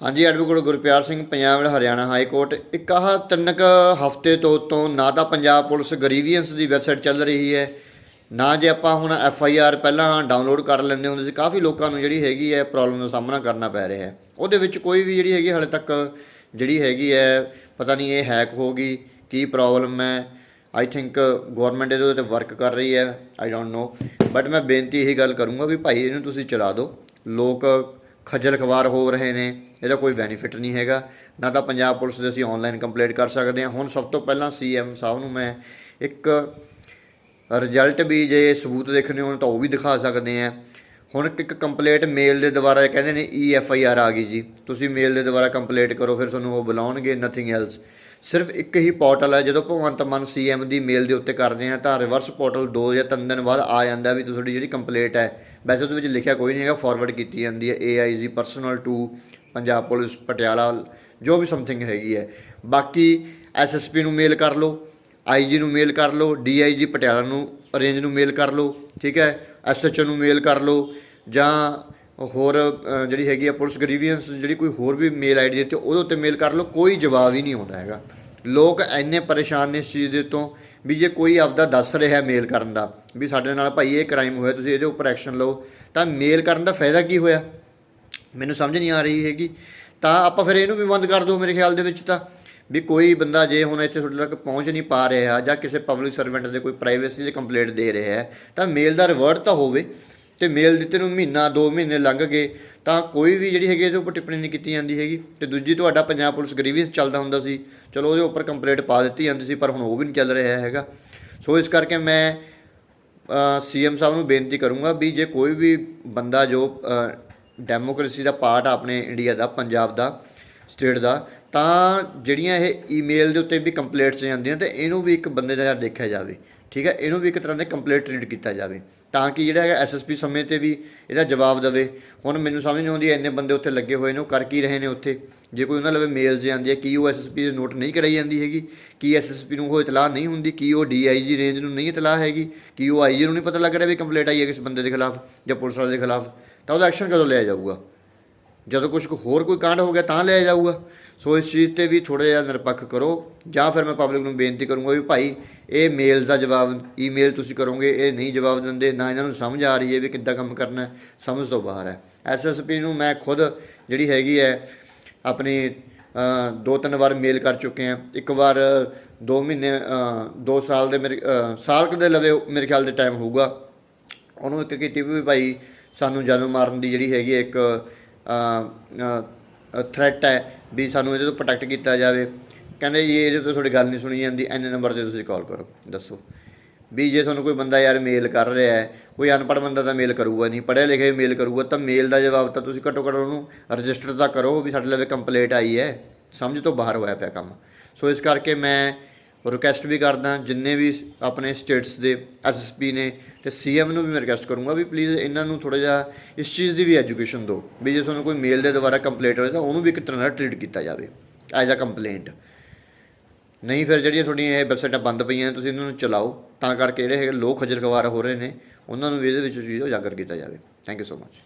ਹਾਂਜੀ, ਐਡਵੋਕੇਟ ਗੁਰਪਿਆਰ ਸਿੰਘ, ਪੰਜਾਬ ਅਤੇ Haryana high court. ਇੱਕ ਆਹ ਤਿੰਨ ਕੁ ਹਫ਼ਤੇ ਤੋਂ ਤੋਂ ਨਾ ਤਾਂ ਪੰਜਾਬ ਪੁਲਿਸ ਗਰੀਵੀਅੰਸ ਦੀ ਵੈਬਸਾਈਟ ਚੱਲ ਰਹੀ ਹੈ, ਨਾ ਜੇ ਆਪਾਂ ਹੁਣ ਐਫ ਆਈ ਆਰ ਪਹਿਲਾਂ ਡਾਊਨਲੋਡ ਕਰ ਲੈਂਦੇ ਹੁੰਦੇ ਸੀ, ਕਾਫੀ ਲੋਕਾਂ ਨੂੰ ਜਿਹੜੀ ਹੈਗੀ ਹੈ ਪ੍ਰੋਬਲਮ ਦਾ ਸਾਹਮਣਾ ਕਰਨਾ ਪੈ ਰਿਹਾ ਹੈ। ਉਹਦੇ ਵਿੱਚ ਕੋਈ ਵੀ ਜਿਹੜੀ ਹੈਗੀ ਹਾਲੇ ਤੱਕ ਜਿਹੜੀ ਹੈਗੀ ਹੈ, ਪਤਾ ਨਹੀਂ ਇਹ ਹੈਕ ਹੋ ਗਈ, ਕੀ ਪ੍ਰੋਬਲਮ ਹੈ ਆਈ ਥਿੰਕ ਗਵਰਨਮੈਂਟ ਇਹਦੇ ਉੱਤੇ ਵਰਕ ਕਰ ਰਹੀ ਹੈ ਆਈ ਡੋਂਟ ਨੋ ਬਟ ਮੈਂ ਬੇਨਤੀ ਇਹੀ ਗੱਲ ਕਰੂੰਗਾ ਵੀ ਭਾਈ ਇਹਨੂੰ ਤੁਸੀਂ ਚਲਾ ਦਿਓ। ਲੋਕ ਖੱਜਲ ਖਵਾਰ ਹੋ ਰਹੇ ਨੇ, ਇਹਦਾ ਕੋਈ ਬੈਨੀਫਿਟ ਨਹੀਂ ਹੈਗਾ। ਨਾ ਤਾਂ ਪੰਜਾਬ ਪੁਲਿਸ ਦੇ ਅਸੀਂ ਆਨਲਾਈਨ ਕੰਪਲੇਂਟ ਕਰ ਸਕਦੇ ਹਾਂ। ਹੁਣ ਸਭ ਤੋਂ ਪਹਿਲਾਂ ਸੀਐਮ ਸਾਹਿਬ ਨੂੰ ਮੈਂ ਇੱਕ ਰਿਜ਼ਲਟ ਵੀ ਜੇ ਸਬੂਤ ਦੇਖਣੇ ਹੋਣ ਤਾਂ ਉਹ ਵੀ ਦਿਖਾ ਸਕਦੇ ਆ ਹੁਣ ਇੱਕ ਕੰਪਲੇਂਟ ਮੇਲ ਦੇ ਦੁਆਰਾ ਕਹਿੰਦੇ ਨੇ ਈ ਐਫ ਆਈ ਆਰ ਆ ਗਈ ਜੀ। ਤੁਸੀਂ ਮੇਲ ਦੇ ਦੁਆਰਾ ਕੰਪਲੇਂਟ ਕਰੋ, ਫਿਰ ਤੁਹਾਨੂੰ ਉਹ ਬੁਲਾਉਣਗੇ ਨਥਿੰਗ ਐਲਸ ਸਿਰਫ ਇੱਕ ਹੀ ਪੋਰਟਲ ਹੈ, ਜਦੋਂ ਭਗਵੰਤ ਮਾਨ ਸੀਐਮ ਦੀ ਮੇਲ ਦੇ ਉੱਤੇ ਕਰਦੇ ਆ ਤਾਂ ਰਿਵਰਸ ਪੋਰਟਲ 2 ਜਾਂ 3 ਦਿਨ ਬਾਅਦ ਆ ਜਾਂਦਾ ਵੀ ਤੁਹਾਡੀ ਜਿਹੜੀ ਕੰਪਲੇਂਟ ਹੈ ਵੈਸੇ ਉਹਦੇ ਵਿੱਚ ਲਿਖਿਆ ਕੋਈ ਨਹੀਂ ਹੈਗਾ ਫਾਰਵਰਡ ਕੀਤੀ ਜਾਂਦੀ ਹੈ AIG personal to Punjab police, Patiala, ਜੋ ਵੀ ਸਮਥਿੰਗ ਹੈਗੀ ਹੈ। ਬਾਕੀ ਐਸਐਸਪੀ ਨੂੰ ਮੇਲ ਕਰ ਲਓ ਆਈਜੀ ਨੂੰ ਮੇਲ ਕਰ ਲਓ ਡੀਆਈਜੀ ਪਟਿਆਲਾ ਨੂੰ ਰੇਂਜ ਨੂੰ ਮੇਲ ਕਰ ਲਓ, ਠੀਕ ਹੈ? ਐਸਐਚਓ ਨੂੰ ਮੇਲ ਕਰ ਲਓ, ਜਾਂ ਹੋਰ ਜਿਹੜੀ ਹੈਗੀ ਆ ਪੁਲਿਸ ਗਰੀਵੀਅੰਸ ਜਿਹੜੀ ਕੋਈ ਹੋਰ ਵੀ ਮੇਲ ਆਈਡੀ ਤੇ ਉਹਦੇ ਉੱਤੇ ਮੇਲ ਕਰ ਲਓ, ਕੋਈ ਜਵਾਬ ਹੀ ਨਹੀਂ ਆਉਂਦਾ ਹੈਗਾ। ਲੋਕ ਇੰਨੇ ਪਰੇਸ਼ਾਨ ਨੇ ਇਸ ਚੀਜ਼ ਦੇ ਤੋਂ ਵੀ ਜੇ ਕੋਈ ਆਪਦਾ ਦੱਸ ਰਿਹਾ ਮੇਲ ਕਰਨ ਦਾ, ਵੀ ਸਾਡੇ ਨਾਲ ਭਾਈ ਇਹ ਕ੍ਰਾਈਮ ਹੋਇਆ, ਤੁਸੀਂ ਇਹਦੇ ਉੱਪਰ ਐਕਸ਼ਨ ਲਓ, ਤਾਂ ਮੇਲ ਕਰਨ ਦਾ ਫਾਇਦਾ ਕੀ ਹੋਇਆ? ਮੈਨੂੰ ਸਮਝ ਨਹੀਂ ਆ ਰਹੀ ਹੈਗੀ। ਤਾਂ ਆਪਾਂ ਫਿਰ ਇਹਨੂੰ ਵੀ ਬੰਦ ਕਰ ਦਿਓ ਮੇਰੇ ਖਿਆਲ ਦੇ ਵਿੱਚ ਤਾਂ, ਵੀ ਕੋਈ ਬੰਦਾ ਜੇ ਹੁਣ ਇੱਥੇ ਤੁਹਾਡੇ ਤੱਕ ਪਹੁੰਚ ਨਹੀਂ ਪਾ ਰਿਹਾ ਜਾਂ ਕਿਸੇ ਪਬਲਿਕ ਸਰਵੈਂਟ ਦੇ ਕੋਈ ਪ੍ਰਾਈਵੇਸੀ ਦੀ ਕੰਪਲੇਂਟ ਦੇ ਰਿਹਾ ਹੈ, ਤਾਂ ਮੇਲ ਦਾ ਰਿਵਰਟ ਤਾਂ ਹੋਵੇ। ਤੇ ਮੇਲ ਦਿੱਤੇ ਨੂੰ ਮਹੀਨਾ 2 ਮਹੀਨੇ ਲੰਘ ਗਏ, ਤਾਂ ਕੋਈ ਵੀ ਜਿਹੜੀ ਹੈਗੀ ਇਹਦੇ ਉੱਪਰ ਟਿੱਪਣੀ ਨਹੀਂ ਕੀਤੀ ਜਾਂਦੀ ਹੈਗੀ। ਤੇ ਦੂਜੀ ਤੁਹਾਡਾ ਪੰਜਾਬ ਪੁਲਿਸ ਗਰੀਵੈਂਸ ਚੱਲਦਾ ਹੁੰਦਾ ਸੀ। ਚਲੋ ਉਹਦੇ ਉੱਪਰ ਕੰਪਲੇਂਟ ਪਾ ਦਿੱਤੀ ਜਾਂਦੀ ਸੀ, ਪਰ ਹੁਣ ਉਹ ਵੀ ਨਹੀਂ ਚੱਲ ਰਿਹਾ ਹੈਗਾ। ਸੋ ਇਸ ਕਰਕੇ ਮੈਂ ਸੀਐਮ ਸਾਹਿਬ ਨੂੰ ਬੇਨਤੀ ਕਰੂੰਗਾ ਵੀ ਜੇ ਕੋਈ ਵੀ ਬੰਦਾ ਜੋ ਡੈਮੋਕ੍ਰੇਸੀ ਦਾ ਪਾਰਟ ਆ ਆਪਣੇ ਇੰਡੀਆ ਦਾ, ਪੰਜਾਬ ਦਾ ਸਟੇਟ ਦਾ, ਤਾਂ ਜਿਹੜੀਆਂ ਇਹ ਈਮੇਲ ਦੇ ਉੱਤੇ ਵੀ ਕੰਪਲੇਂਟਸ ਜਾਂਦੀਆਂ ਤੇ ਇਹਨੂੰ ਵੀ ਇੱਕ ਬੰਦੇ ਦਾ ਦੇਖਿਆ ਜਾਵੇ। ਠੀਕ ਹੈ? ਇਹਨੂੰ ਵੀ ਇੱਕ ਤਰ੍ਹਾਂ ਦੇ ਕੰਪਲੇਂਟ ਟ੍ਰੀਟ ਕੀਤਾ ਜਾਵੇ। ਤਾਂ ਕਿ ਜਿਹੜਾ ਹੈਗਾ ਐਸਐਸਪੀ ਸਮੇਂ ਤੇ ਵੀ ਇਹਦਾ ਜਵਾਬ ਦੇਵੇ। ਹੁਣ ਮੈਨੂੰ ਸਮਝ ਨਹੀਂ ਆਉਂਦੀ ਇੰਨੇ ਬੰਦੇ ਉੱਥੇ ਲੱਗੇ ਹੋਏ ਨੇ, ਉਹ ਕਰ ਕੀ ਰਹੇ ਨੇ ਉੱਥੇ? ਜੇ ਕੋਈ ਉਹਨਾਂ ਲਵੇ ਮੇਲ ਜੇ ਆਉਂਦੀ ਹੈ, ਕੀ ਉਹ ਐਸਐਸਪੀ ਦੇ ਨੋਟ ਨਹੀਂ ਕਰਾਈ ਜਾਂਦੀ ਹੈਗੀ? ਕੀ ਐਸਐਸਪੀ ਨੂੰ ਉਹ ਇਤਲਾਹ ਨਹੀਂ ਹੁੰਦੀ? ਕੀ ਉਹ ਡੀਆਈਜੀ ਰੇਂਜ ਨੂੰ ਨਹੀਂ ਇਤਲਾਹ ਹੈਗੀ? ਕੀ ਉਹ ਆਈਜੀ ਨੂੰ ਨਹੀਂ ਪਤਾ ਲੱਗ ਰਿਹਾ ਵੀ ਕੰਪਲੇਂਟ ਆਈ ਹੈ ਕਿਸ ਬੰਦੇ ਦੇ ਖਿਲਾਫ ਜਾਂ ਪੁਲਿਸ ਵਾਲੇ ਦੇ ਖਿਲਾਫ? ਤਾਂ ਉਹਦਾ ਐਕਸ਼ਨ ਕਦੋਂ ਲਿਆ ਜਾਊਗਾ? ਜਦੋਂ ਕੁਝ ਹੋਰ ਕੋਈ ਕਾਂਡ ਹੋ ਗਿਆ ਤਾਂ ਲਿਆ ਜਾਊਗਾ। ਸੋ ਇਸ ਚੀਜ਼ ਤੇ ਵੀ ਥੋੜਾ ਜਿਹਾ ਨਿਰਪੱਖ ਕਰੋ, ਜਾਂ ਫਿਰ ਮੈਂ ਪਬਲਿਕ ਨੂੰ ਬੇਨਤੀ ਕਰੂੰਗਾ ਵੀ ਭਾਈ, ਇਹ ਮੇਲ ਦਾ ਜਵਾਬ ਈਮੇਲ ਤੁਸੀਂ ਕਰੋਗੇ, ਇਹ ਨਹੀਂ ਜਵਾਬ ਦਿੰਦੇ, ਨਾ ਇਹਨਾਂ ਨੂੰ ਸਮਝ ਆ ਰਹੀ ਹੈ ਵੀ ਕਿੱਦਾਂ ਕੰਮ ਕਰਨਾ ਸਮਝ ਤੋਂ ਬਾਹਰ ਹੈ। ਐਸਐਸਪੀ ਨੂੰ ਮੈਂ ਖੁਦ ਜਿਹੜੀ ਹੈਗੀ ਹੈ, ਆਪਣੀ ਦੋ ਤਿੰਨ ਵਾਰ ਮੇਲ ਕਰ ਚੁੱਕੇ ਹਾਂ। ਇੱਕ ਵਾਰ 2 ਮਹੀਨੇ 2 ਸਾਲ ਦੇ ਮੇਰੇ ਸਾਲ ਕੁ ਦੇ ਲਵੇ, ਮੇਰੇ ਖਿਆਲ ਦੇ ਟਾਈਮ ਹੋਊਗਾ। ਉਹਨੂੰ ਇੱਕ ਕੀਤੀ ਵੀ ਭਾਈ, ਸਾਨੂੰ ਜਨਮ ਮਾਰਨ ਦੀ ਜਿਹੜੀ ਹੈਗੀ ਹੈ ਇੱਕ ਥ੍ਰੈਟ ਹੈ ਵੀ ਸਾਨੂੰ ਇਹਦੇ ਤੋਂ ਪ੍ਰੋਟੈਕਟ ਕੀਤਾ ਜਾਵੇ। ਕਹਿੰਦੇ ਜੀ, ਇਹਦੇ ਤੋਂ ਤੁਹਾਡੀ ਗੱਲ ਨਹੀਂ ਸੁਣੀ ਜਾਂਦੀ ਐਨੇ ਨੰਬਰ ਤੇ ਤੁਸੀਂ ਕਾਲ ਕਰੋ, ਦੱਸੋ। ਵੀ ਜੇ ਤੁਹਾਨੂੰ ਕੋਈ ਬੰਦਾ ਯਾਰ ਮੇਲ ਕਰ ਰਿਹਾ ਹੈ, ਕੋਈ ਅਨਪੜ੍ਹ ਬੰਦਾ ਤਾਂ ਮੇਲ ਕਰੂਗਾ ਨਹੀਂ, ਪੜ੍ਹਿਆ ਲਿਖਿਆ ਮੇਲ ਕਰੂਗਾ, ਤਾਂ ਮੇਲ ਦਾ ਜਵਾਬ ਤਾਂ ਤੁਸੀਂ ਘੱਟੋ ਘੱਟ ਉਹਨੂੰ ਰਜਿਸਟਰ ਤਾਂ ਕਰੋ ਵੀ ਸਾਡੇ ਲਵੇ ਕੰਪਲੇਂਟ ਆਈ ਹੈ, ਸਮਝ ਤੋਂ ਬਾਹਰ ਹੋਇਆ ਪਿਆ ਕੰਮ। ਸੋ ਇਸ ਕਰਕੇ ਮੈਂ ਰਿਕੁਐਸਟ ਵੀ ਕਰਦਾ, ਜਿੰਨੇ ਵੀ ਆਪਣੇ ਸਟੇਟਸ ਦੇ ਐਸਐਸਪੀ ਨੇ ਤੇ ਸੀਐਮ ਨੂੰ ਵੀ ਮੈਂ ਰਿਕੁਐਸਟ ਕਰੂੰਗਾ ਵੀ ਪਲੀਜ਼ ਇਹਨਾਂ ਨੂੰ ਥੋੜਾ ਜਿਹਾ ਇਸ ਚੀਜ਼ ਦੀ ਵੀ ਐਜੂਕੇਸ਼ਨ ਦਿਓ, ਵੀ ਜੇ ਤੁਹਾਨੂੰ ਕੋਈ ਮੇਲ ਦੇ ਦੁਆਰਾ ਕੰਪਲੇਂਟ ਹੋਵੇ ਤਾਂ ਉਹਨੂੰ ਵੀ ਇੱਕ ਤਰ੍ਹਾਂ ਨਾਲ ਟ੍ਰੀਟ ਕੀਤਾ ਜਾਵੇ ਐਜ਼ ਅ ਕੰਪਲੇਂਟ ਨਹੀਂ ਫਿਰ ਜਿਹੜੀਆਂ ਤੁਹਾਡੀਆਂ ਇਹ ਵੈਬਸਾਈਟਾਂ ਬੰਦ ਪਈਆਂ ਤੁਸੀਂ ਇਹਨਾਂ ਨੂੰ ਚਲਾਓ, ਤਾਂ ਕਰਕੇ ਜਿਹੜੇ ਹੈਗੇ ਲੋਕ ਖੱਜਲ ਖਵਾਰ ਹੋ ਰਹੇ ਨੇ, ਉਹਨਾਂ ਨੂੰ ਵੀ ਇਹਦੇ ਵਿੱਚ ਚੀਜ਼ ਉਜਾਗਰ ਕੀਤਾ ਜਾਵੇ। Thank you so much